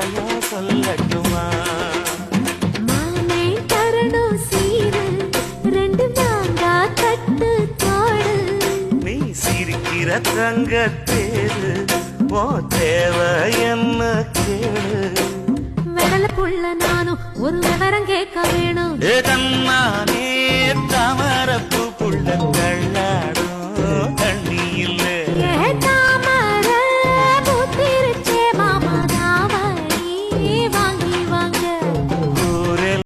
கதையா சொல்லட்டுமா? மாமே தரணும் தங்க தேரு ஓ தேவை என்ன கேடு? வெடல புள்ள நானும் ஒரு விவரம் கேட்க வேணும். ஏ தன்னானே